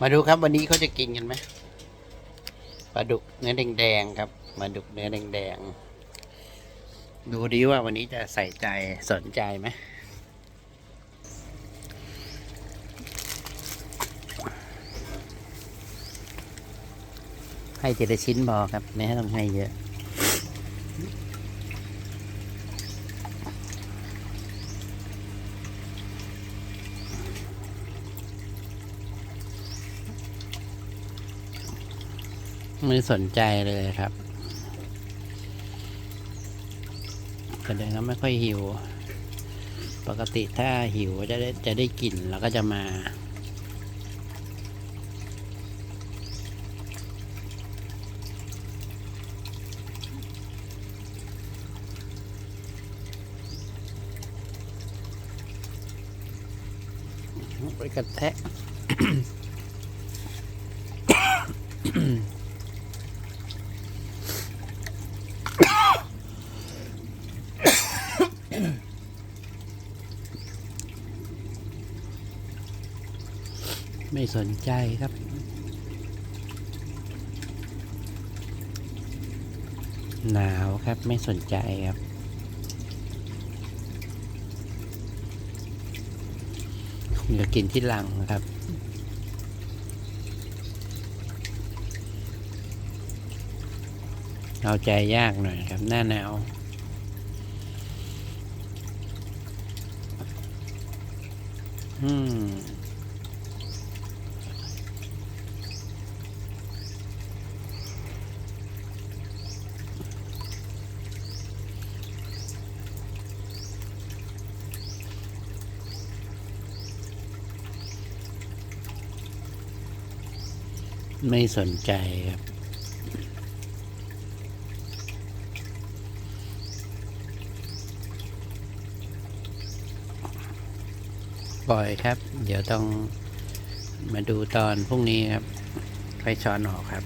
มาดูครับวันนี้เขาจะกินกันไหมปลาดุกเนื้อแดงๆครับปลาดุกเนื้อแดงๆดูดีว่าวันนี้จะใส่ใจสนใจไหมให้ทีละชิ้นพอครับไม่ให้ต้องให้เยอะ ไม่สนใจเลยครับแสดงว่าไม่ค่อยหิว ปกติถ้าหิวจะได้จะได้กลิ่นแล้วก็จะมา ไปกระแทะ ไม่สนใจครับ หนาวครับไม่สนใจครับเดี๋ยวกินที่หลังครับเอาใจยากหน่อยครับ หน้าหนาวอืม ไม่สนใจครับ ปล่อยครับ เดี๋ยวต้องมาดูตอนพรุ่งนี้ครับ ค่อยช้อนออกครับ